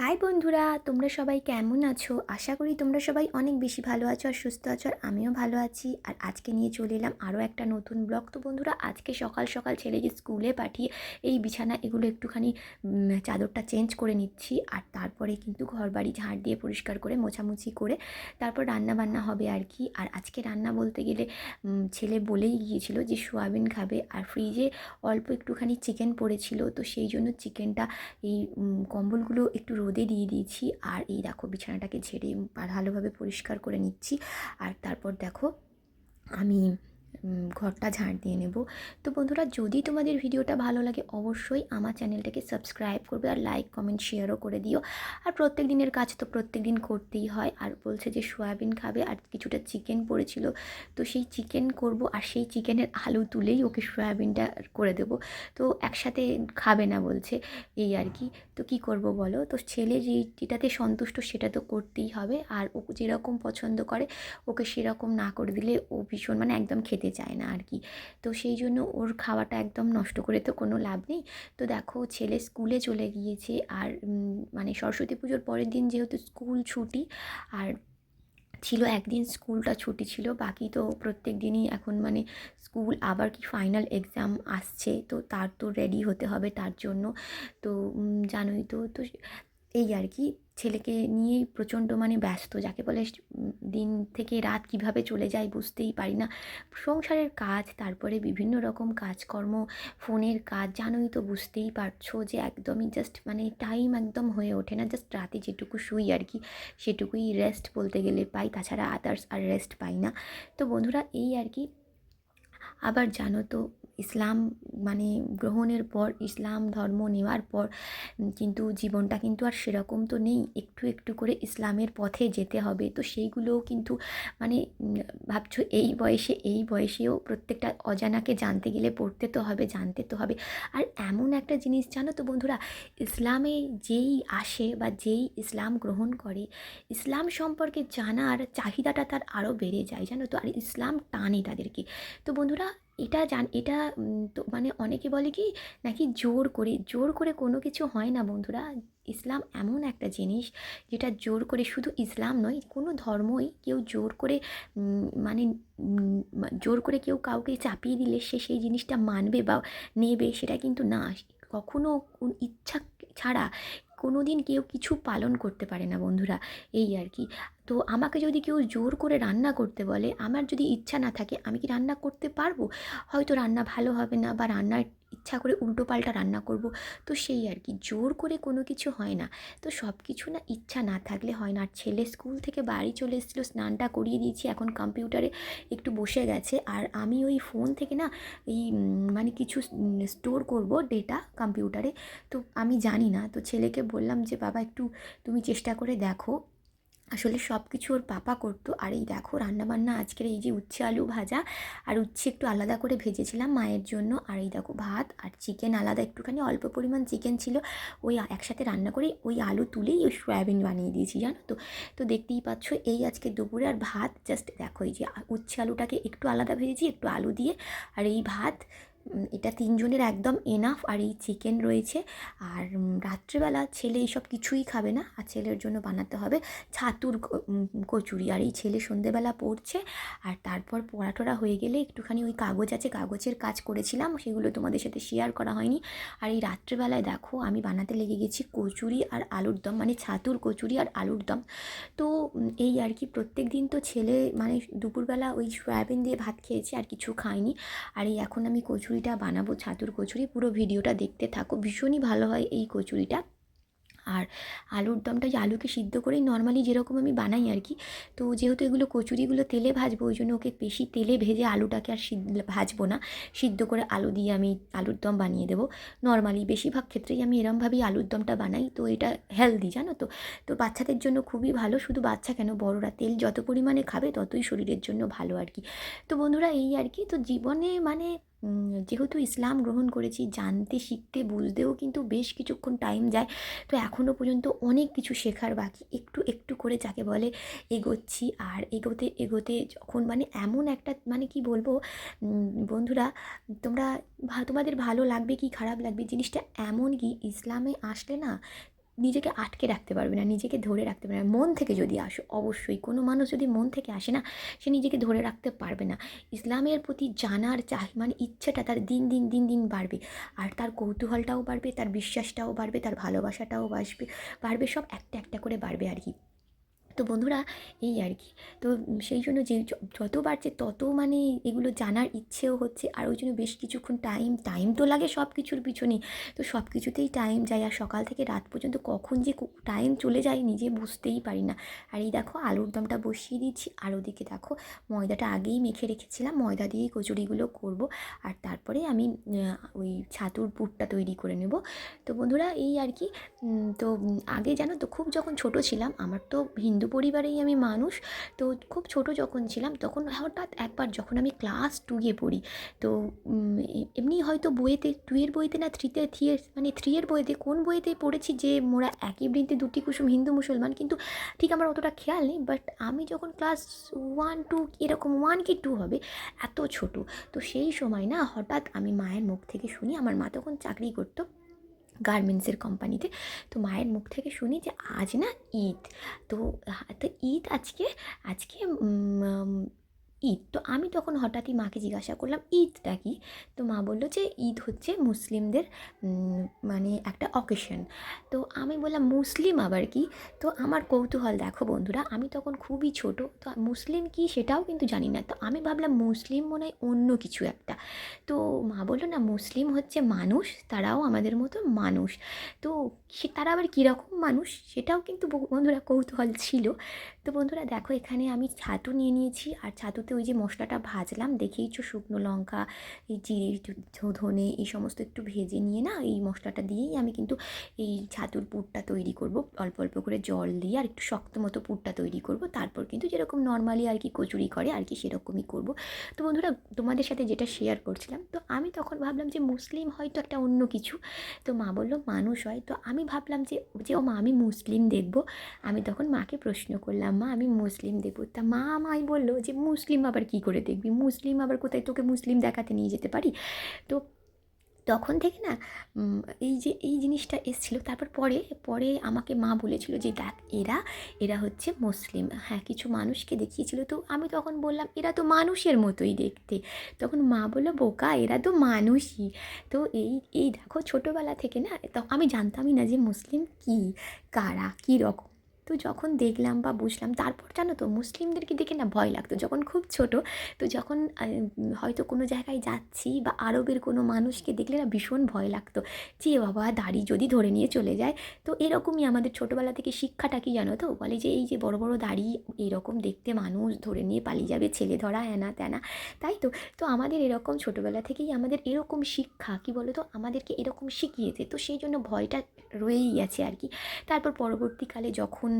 High বন্ধুরা, তোমরা সবাই কেমন আছো? আশা করি তোমরা সবাই অনেক বেশি ভালো আছো আর সুস্থ আছো আর আমিও ভালো আছি। আর আজকে নিয়ে চলে এলাম আরও একটা নতুন ব্লগ। তো বন্ধুরা, আজকে সকাল সকাল ছেলেকে স্কুলে পাঠিয়ে এই বিছানা এগুলো একটুখানি চাদরটা চেঞ্জ করে নিচ্ছি। আর তারপরে কিন্তু ঘর বাড়ি ঝাড় দিয়ে পরিষ্কার করে, মোছামুছি করে তারপর রান্না বান্না হবে আর কি। আর আজকে রান্না বলতে গেলে ছেলে বলেই গিয়েছিল যে সোয়াবিন খাবে। আর ফ্রিজে অল্প একটুখানি চিকেন পড়েছিল, তো সেই জন্য চিকেনটা এই কম্বলগুলো একটু রোদে দিয়ে দিয়েছি আর এই দেখো বিছানাটাকে ঝেড়ে ভালোভাবে পরিষ্কার করে নিচ্ছি। আর তারপর দেখো আমি ঘরটা ঝাড় দিয়ে নেব। তো বন্ধুরা, যদি তোমাদের ভিডিওটা ভালো লাগে, অবশ্যই আমার চ্যানেলটাকে সাবস্ক্রাইব করবে আর লাইক কমেন্ট শেয়ারও করে দিও। আর প্রত্যেক দিনের কাজ তো প্রত্যেক দিন করতেই হয়। আর বলছে যে সয়াবিন খাবে আর কিছুটা চিকেন পড়েছিল। তো সেই চিকেন করব আর সেই চিকেনের আলু তুলেই ওকে সয়াবিনটা করে দেব। তো একসাথে খাবে না বলছে এই আর কি। তো কি করব বলো? তো ছেলে যে যেটাতে সন্তুষ্ট সেটা তো করতেই হবে। আর ও যেরকম পছন্দ করে, ওকে সেরকম না করে দিলে ও ভীষণ মানে একদম খেতে চায় না আর কি। তো সেই জন্য ওর খাওয়াটা একদম নষ্ট করে তো কোনো লাভ নেই। তো দেখো ছেলে স্কুলে চলে গিয়েছে আর মানে সরস্বতী পুজোর পরের দিন যেহেতু স্কুল ছুটি, আর ছিল একদিন স্কুলটা ছুটি ছিল, বাকি তো প্রত্যেক দিনই এখন মানে স্কুল আবার কি ফাইনাল এক্সাম আসছে, তো তার তো রেডি হতে হবে তার জন্য। তো জানোই তো তো এই আর কি, ছেলেকে নিয়েই প্রচণ্ড মানে ব্যস্ত, যাকে বলে দিন থেকে রাত কীভাবে চলে যায় বুঝতেই পারি না। সংসারের কাজ, তারপরে বিভিন্ন রকম কাজকর্ম, ফোনের কাজ, জানোই তো বুঝতেই পারছ যে একদমই জাস্ট মানে টাইম একদম হয়ে ওঠে না। জাস্ট রাতে যেটুকু শুই আর কি, সেটুকুই রেস্ট বলতে গেলে পাই, তাছাড়া আদার্স আর রেস্ট পাই না। তো বন্ধুরা, এই আর কি। আবার জানো তো ইসলাম মানে গ্রহণের পর, ইসলাম ধর্ম নেওয়ার পর কিন্তু জীবনটা কিন্তু আর সেরকম তো নেই। একটু একটু করে ইসলামের পথে যেতে হবে। তো সেইগুলোও কিন্তু মানে ভাবছ এই বয়সে, এই বয়সেও প্রত্যেকটা অজানাকে জানতে গেলে পড়তে তো হবে, জানতে তো হবে। আর এমন একটা জিনিস জানো তো বন্ধুরা, ইসলামে যেই আসে বা যেই ইসলাম গ্রহণ করে, ইসলাম সম্পর্কে জানার চাহিদাটা তার আরও বেড়ে যায়, জানো তো? আর ইসলাম টানে তাদেরকে। তো বন্ধুরা এটা জান, এটা তো মানে অনেকে বলে কি নাকি জোর করে জোর করে কোনো কিছু হয় না বন্ধুরা। ইসলাম এমন একটা জিনিস যেটা জোর করে, শুধু ইসলাম নয়, কোনো ধর্মই কেউ জোর করে মানে জোর করে কেউ কাউকে চাপিয়ে দিলে সে সেই জিনিসটা মানবে বা নেবে সেটা কিন্তু না। কখনো ইচ্ছা ছাড়া কোনো দিন কেউ কিছু পালন করতে পারে না বন্ধুরা, এই আর কি। তো আমাকে যদি কেউ জোর করে রান্না করতে বলে, আমার যদি ইচ্ছা না থাকে, আমি কি রান্না করতে পারব? হয়তো রান্না ভালো হবে না বা রান্নার ইচ্ছা করে উল্টো পাল্টা রান্না করব। তো সেই আর কি, জোর করে কোনো কিছু হয় না। তো সব কিছু না ইচ্ছা না থাকলে হয় না। আর ছেলে স্কুল থেকে বাড়ি চলে এসেছিল, স্নানটা করিয়ে দিয়েছি, এখন কম্পিউটারে একটু বসে গেছে। আর আমি ওই ফোন থেকে না এই মানে কিছু স্টোর করব ডেটা কম্পিউটারে। তো আমি জানি না। তো ছেলেকে বললাম যে, বাবা, একটু তুমি চেষ্টা করে দেখো। আসলে সব কিছু ওর পাপা করতো। আর এই দেখো রান্নাবান্না, আজকের এই যে উচ্ছে আলু ভাজা আর উচ্ছে একটু আলাদা করে ভেজেছিলাম মায়ের জন্য। আর এই দেখো ভাত আর চিকেন আলাদা একটুখানি, অল্প পরিমাণ চিকেন ছিল। ওই একসাথে রান্না করে ওই আলু তুলেই ওই সয়াবিন বানিয়ে দিয়েছি, জানো তো। তো দেখতেই পাচ্ছ এই আজকে দুপুরে আর ভাত জাস্ট দেখো এই যে উচ্ছে আলুটাকে একটু আলাদা ভেজেছি, একটু আলু দিয়ে। আর এই ভাত এটা তিনজনের একদম এনাফ আর এই চিকেন রয়েছে। আর রাত্রেবেলা ছেলে এইসব কিছুই খাবে না, আর ছেলের জন্য বানাতে হবে ছাতুর কচুরি। আর এই ছেলে সন্ধেবেলা পড়ছে, আর তারপর পড়াটোরা হয়ে গেলে একটুখানি ওই কাগজ আছে, কাগজের কাজ করেছিলাম, সেগুলো তোমাদের সাথে শেয়ার করা হয়নি। আর এই রাত্রেবেলায় দেখো, আমি বানাতে লেগে গেছি কচুরি আর আলুর দম মানে ছাতুর কচুরি আর আলুর দম। তো এই আর কি প্রত্যেক দিন তো ছেলে মানে দুপুরবেলা ওই সয়াবিন দিয়ে ভাত খেয়েছে, আর কিছু খায়নি। আর এই এখন আমি কচুরিটা বানাবো, ছাতুর কচুরি, পুরো ভিডিওটা দেখতে থাকো। ভীষণই ভালো হয় এই কচুরিটা। আর আলুর দমটা যে আলুকে সিদ্ধ করেই নর্মালি যেরকম আমি বানাই আর কি, তো যেহেতু এগুলো কচুরিগুলো তেলে ভাজবো, ওই জন্য ওকে বেশি তেলে ভেজে আলুটাকে আর সিদ্ধ, ভাজবো না। সিদ্ধ করে আলু দিয়ে আমি আলুর দম বানিয়ে দেবো। নর্মালি বেশিরভাগ ক্ষেত্রেই আমি এরমভাবেই আলুর দমটা বানাই, তো এটা হেলদি জানো তো? তো বাচ্চাদের জন্য খুবই ভালো, শুধু বাচ্চা কেন, বড়রা তেল যত পরিমাণে খাবে ততই শরীরের জন্য ভালো আর কি। তো বন্ধুরা, এই আর কি, তো জীবনে মানে যেহেতু ইসলাম গ্রহণ করেছি, জানতে, শিখতে, বুঝতেও কিন্তু বেশ কিছুক্ষণ টাইম যায়। তো এখনও পর্যন্ত অনেক কিছু শেখার বাকি। একটু একটু করে যাকে বলে এগোচ্ছি। আর এগোতে এগোতে যখন মানে এমন একটা মানে কি বলব বন্ধুরা, তোমরা তোমাদের ভালো লাগবে কি খারাপ লাগবে, জিনিসটা এমন কি, ইসলামে আসলে না নিজেকে আটকে রাখতে পারবে না, নিজেকে ধরে রাখতে পারবে না। মন থেকে যদি আসো, অবশ্যই। কোনো মানুষ যদি মন থেকে আসে না, সে নিজেকে ধরে রাখতে পারবে না। ইসলামের প্রতি জানার চাহি মানে ইচ্ছাটা তার দিন দিন দিন দিন বাড়বে। আর তার কৌতূহলটাও বাড়বে, তার বিশ্বাসটাও বাড়বে, তার ভালোবাসাটাও বাসবে, বাড়বে, সব একটা একটা করে বাড়বে আর কি। তো বন্ধুরা, এই আর কি। তো সেই জন্য যে যত বাড়ছে তত মানে এগুলো জানার ইচ্ছেও হচ্ছে, আর ওই জন্য বেশ কিছুক্ষণ টাইম টাইম তো লাগে সব কিছুর পিছনে। তো সব কিছুতেই টাইম যায়, আর সকাল থেকে রাত পর্যন্ত কখন যে টাইম চলে যায় নিজে বুঝতেই পারি না। আর এই দেখো, আলুর দমটা বসিয়ে দিচ্ছি, আর ওদিকে দেখো, ময়দাটা আগেই মেখে রেখেছিলাম, ময়দা দিয়েই কচুরিগুলো করব, আর তারপরে আমি ওই ছাতুর পুরটা তৈরি করে নেব। তো বন্ধুরা, এই আর কি তো, আগে জানো তো, খুব যখন ছোট ছিলাম, আমার তো হিন্দু পরিবারেই আমি মানুষ। তো খুব ছোট যখন ছিলাম, তখন হঠাৎ একবার যখন আমি ক্লাস টুয়ে পড়ি, তো এমনি হয়তো বইয়েতে টুয়ের বইতে না থ্রিতে থ্রিয়ের মানে থ্রিয়ের বইতে কোন বইতে পড়েছি যে মোরা একই বৃন্তে দুটি কুসুম হিন্দু মুসলমান, কিন্তু ঠিক আমার অতটা খেয়াল নেই বাট আমি যখন ক্লাস ওয়ান টু এরকম ওয়ান কি টু হবে, এত ছোট। তো সেই সময় না হঠাৎ আমি মায়ের মুখ থেকে শুনি, আমার মা তখন চাকরি করতো। গার্মেন্টসের কোম্পানিতে তো মায়ের মুখ থেকে শুনি যে আজ না ঈদ। তো তো ঈদ আজকে আজকে ঈদ। তো আমি তখন হঠাৎই মাকে জিজ্ঞাসা করলাম, ঈদটা কি? তো মা বলল যে, ঈদ হচ্ছে মুসলিমদের মানে একটা অকেশন তো আমি বললাম, মুসলিম আবার কি? তো আমার কৌতূহল, দেখো বন্ধুরা, আমি তখন খুবই ছোট, তো মুসলিম কি সেটাও কিন্তু জানি না। তো আমি ভাবলাম, মুসলিম মনে হয় অন্য কিছু একটা। তো মা বলল, না, মুসলিম হচ্ছে মানুষ, তারাও আমাদের মতো মানুষ। তো সে, তারা আবার কীরকম মানুষ সেটাও কিন্তু বন্ধুরা কৌতূহল ছিল। তো বন্ধুরা দেখো, এখানে আমি ছাতু নিয়ে নিয়েছি। আর ছাতুতে ওই যে মশলাটা ভাজলাম দেখেইছো শুকনো লঙ্কা, এই জিরে ধনে, এই সমস্ত একটু ভেজে নিয়ে না, এই মশলাটা দিয়েই আমি কিন্তু এই ছাতুর পুরটা তৈরি করব। অল্প অল্প করে জল দিয়ে আর একটু শক্ত মতো পুরটা তৈরি করব। তারপর কিন্তু যেরকম নর্মালি আর কি কচুরি করে, আর কি সেরকমই করব। তো বন্ধুরা, তোমাদের সাথে যেটা শেয়ার করছিলাম, তো আমি তখন ভাবলাম যে মুসলিম হয়তো একটা অন্য কিছু। তো মা বলল, মানুষ হয়। তো আমি ভাবলাম যে যে ও মা আমি মুসলিম দেখব। আমি তখন মাকে প্রশ্ন করলাম মা, আমি মুসলিম দেখব তা মা আমায় বলল যে, মুসলিম আবার কি করে দেখবি? মুসলিম আবার কোথায়? তোকে মুসলিম দেখাতে নিয়ে যেতে পারি? তো তখন থেকে না এই যে, এই জিনিসটা এসেছিল। তারপর পরে পরে আমাকে মা বলেছিল যে, দেখ, এরা এরা হচ্ছে মুসলিম। হ্যাঁ কিছু মানুষকে দেখিয়েছিল। তো আমি তখন বললাম, এরা তো মানুষের মতোই দেখতে। তখন মা বলল, বোকা, এরা তো মানুষই। তো এই এই দেখো, ছোটোবেলা থেকে না আমি জানতামই না যে, মুসলিম কী, কারা, কী রকম। তো যখন দেখলাম বা বুঝলাম, তারপর জানো তো মুসলিমদেরকে দেখে না ভয় লাগতো। যখন খুব ছোট, তো যখন হয়তো কোনো জায়গায় যাচ্ছি বা আরবের কোনো মানুষকে দেখলে না ভীষণ ভয় লাগতো। যে বাবা, দাড়ি যদি ধরে নিয়ে চলে যায়, তো এরকমই আমাদের ছোটোবেলা থেকে শিক্ষাটা কি জানো তো? বলে যে এই যে বড় বড় দাড়ি, এরকম দেখতে মানুষ ধরে নিয়ে পালিয়ে যাবে, ছেলে ধরা হ্যানা ত্যানা তাই তো? তো আমাদের এরকম ছোটোবেলা থেকেই আমাদের এরকম শিক্ষা, কি বলো তো আমাদেরকে এরকম শিখিয়েছে। তো সেই জন্য ভয়টা রয়েই গেছে আর কি। তারপর পরবর্তীকালে যখন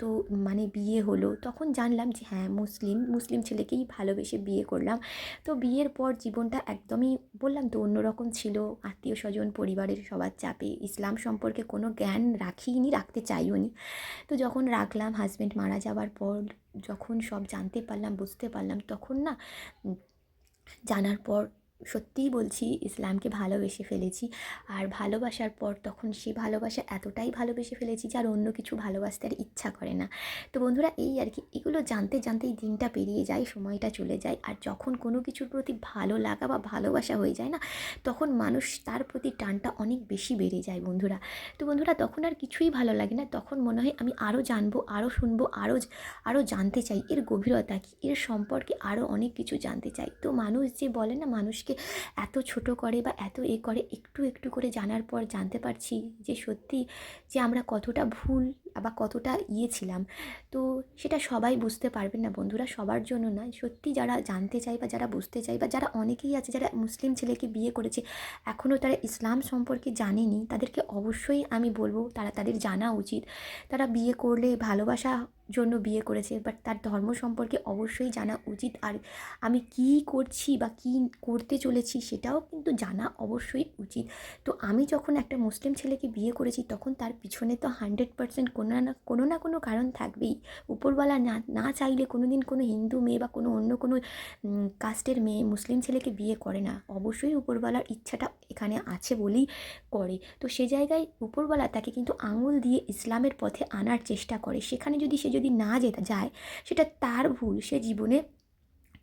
তো মানে বিয়ে হলো, তখন জানলাম যে হ্যাঁ মুসলিম মুসলিম ছেলেকেই ভালোবেসে বিয়ে করলাম। তো বিয়ের পর জীবনটা একদমই বললাম তো অন্যরকম ছিল। আত্মীয় স্বজন, পরিবারের সবার চাপে, ইসলাম সম্পর্কে কোনো জ্ঞান রাখিনি, রাখতে চাইও নি। তো যখন রাখলাম হাজব্যান্ড মারা যাওয়ার পর যখন সব জানতে পারলাম, বুঝতে পারলাম, তখন না জানার পর সত্যিই বলছি, ইসলামকে ভালোবেসে ফেলেছি। আর ভালোবাসার পর তখন সে ভালোবাসা এতটাই ভালোবেসে ফেলেছি যে আর অন্য কিছু ভালোবাসতে আর ইচ্ছা করে না। তো বন্ধুরা, এই আর কি, এগুলো জানতে জানতেই দিনটা পেরিয়ে যায়, সময়টা চলে যায়। আর যখন কোনো কিছুর প্রতি ভালো লাগা বা ভালোবাসা হয়ে যায় না, তখন মানুষ তার প্রতি টানটা অনেক বেশি বেড়ে যায় বন্ধুরা। তো বন্ধুরা, তখন আর কিছুই ভালো লাগে না। তখন মনে হয় আমি আরও জানব আরও শুনব আরও আরও জানতে চাই। এর গভীরতা কী? এর সম্পর্কে আরও অনেক কিছু জানতে চাই। তো মানুষ যে বলে না, মানুষকে এত ছোট করে বা এত এ করে একটু একটু করে জানার পর জানতে পারছি যে সত্যি যে আমরা কতটা ভুল বা কতটা ইয়ে ছিলাম। তো সেটা সবাই বুঝতে পারবেন না বন্ধুরা, সবার জন্য নয় সত্যি যারা জানতে চায় বা যারা বুঝতে চায় বা যারা অনেকেই আছে যারা মুসলিম ছেলেকে বিয়ে করেছে এখনও তারা ইসলাম সম্পর্কে জানেনি, তাদেরকে অবশ্যই আমি বলব তারা তাদের জানা উচিত। তারা বিয়ে করলে ভালোবাসা জন্য বিয়ে করেছে। বাট তার ধর্ম সম্পর্কে অবশ্যই জানা উচিত। আর আমি কী করছি বা কী করতে চলেছি সেটাও কিন্তু জানা অবশ্যই উচিত। তো আমি যখন একটা মুসলিম ছেলেকে বিয়ে করেছি, তখন তার পিছনে তো হান্ড্রেড পার্সেন্ট কোনো না কোনো না কোনো কারণ থাকবেই। উপরওয়ালা না না চাইলে কোনো দিন কোনো হিন্দু মেয়ে বা কোনো অন্য কোনো কাস্টের মেয়ে মুসলিম ছেলেকে বিয়ে করে না। অবশ্যই উপরওয়ালার ইচ্ছাটা এখানে আছে বলেই করে। তো সে জায়গায় উপরওয়ালা তাকে কিন্তু আঙুল দিয়ে ইসলামের পথে আনার চেষ্টা করে। সেখানে যদি সে যদি না যেতে, যায়, সেটা তার ভুল। সে জীবনে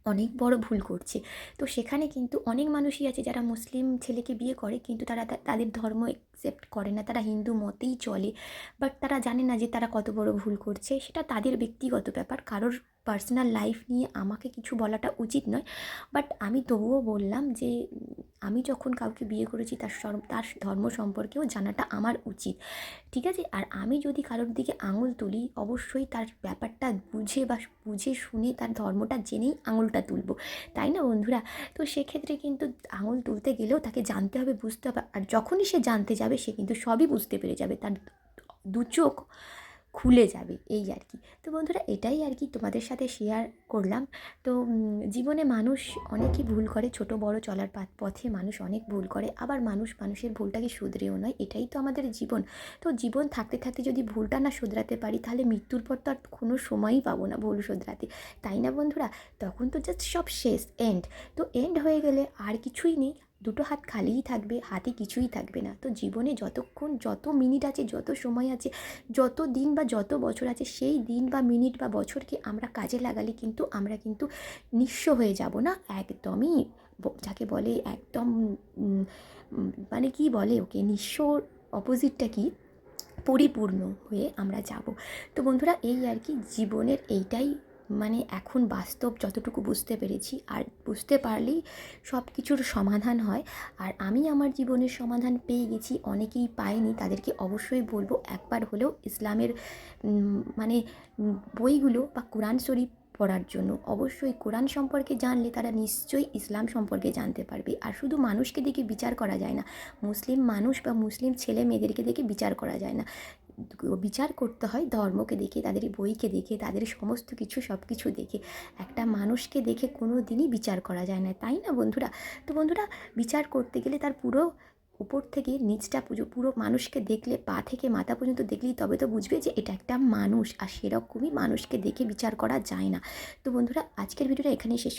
অনেক বড় ভুল করছে। তো সেখানে কিন্তু অনেক মানুষই আছে যারা মুসলিম ছেলেকে বিয়ে করে কিন্তু তারা তাদের ধর্ম অ্যাকসেপ্ট করে না। তারা হিন্দু মতেই চলে। বাট তারা জানে না যে তারা কত বড় ভুল করছে। সেটা তাদের ব্যক্তিগত ব্যাপার। কারোর পার্সোনাল লাইফ নিয়ে আমাকে কিছু বলাটা উচিত নয়। বাট আমি তবুও বললাম যে, আমি যখন কাউকে বিয়ে করেছি, তার তার ধর্ম সম্পর্কেও জানাটা আমার উচিত। ঠিক আছে? আর আমি যদি কারোর দিকে আঙুল তুলি, অবশ্যই তার ব্যাপারটা বুঝে বা বুঝে শুনে তার ধর্মটা জেনেই আঙুলটা তুলব। তাই না বন্ধুরা? তো সেক্ষেত্রে কিন্তু আঙুল তুলতে গেলেও তাকে জানতে হবে, বুঝতে হবে। আর যখনই সে জানতে যাবে, সে কিন্তু সবই বুঝতে পেরে যাবে। তার দু চোখ খুলে যাবে, এই আর কি। তো বন্ধুরা, এটাই আর কি তোমাদের সাথে শেয়ার করলাম। তো জীবনে মানুষ অনেকই ভুল করে, ছোট বড় চলার পথে মানুষ অনেক ভুল করে, আবার মানুষ মানুষের ভুলটাকে শুধরেও নয়, এটাই তো আমাদের জীবন। তো জীবন থাকতে থাকতে যদি ভুলটা না শুধরাতে পারি, তাহলে মৃত্যুর পর তো আর কোনো সময়ই পাবো না ভুল শুধরাতে। তাই না বন্ধুরা? তখন তো জাস্ট সব শেষ এন্ড তো এন্ড হয়ে গেলে আর কিছুই নেই দুটো হাত খালিই থাকবে, হাতে কিছুই থাকবে না। তো জীবনে যতক্ষণ, যত মিনিট আছে, যত সময় আছে, যত দিন বা যত বছর আছে, সেই দিন বা মিনিট বা বছরকে আমরা কাজে লাগালে কিন্তু আমরা কিন্তু নিঃস্ব হয়ে যাব না। একদমই যাকে বলে একদম মানে কি বলে ওকে, নিঃস্ব অপোজিটটা কি? পরিপূর্ণ হয়ে আমরা যাব। তো বন্ধুরা, এই আর কি, জীবনের এইটাই মানে এখন বাস্তব যতটুকু বুঝতে পেরেছি, আর বুঝতে পারলেই সব কিছুর সমাধান হয়। আর আমি আমার জীবনের সমাধান পেয়ে গেছি, অনেকেই পায়নি, তাদেরকে অবশ্যই বলব একবার হলেও ইসলামের মানে বইগুলো বা কোরআন শরীফ পড়ার জন্য। অবশ্যই কোরআন সম্পর্কে জানলে তারা নিশ্চয়ই ইসলাম সম্পর্কে জানতে পারবে। আর শুধু মানুষকে দেখে বিচার করা যায় না, মুসলিম মানুষ বা মুসলিম ছেলে মেয়েদেরকে দেখে বিচার করা যায় না। বিচার করতে হয়, ধর্মকে দেখে, তাদের বইকে দেখে, তাদের সমস্ত কিছু সব কিছু দেখে। একটা মানুষকে দেখে কোনো দিনই বিচার করা যায় না, তাই না বন্ধুরা? তো বন্ধুরা, বিচার করতে গেলে তার পুরো উপর থেকে নিচটা পুজো, পুরো মানুষকে দেখলে, পা থেকে মাথা পর্যন্ত দেখলেই তবে তো বুঝবে যে এটা একটা মানুষ, আর সেরকমই মানুষকে দেখে বিচার করা যায় না। তো বন্ধুরা, আজকের ভিডিওটা এখানেই শেষ।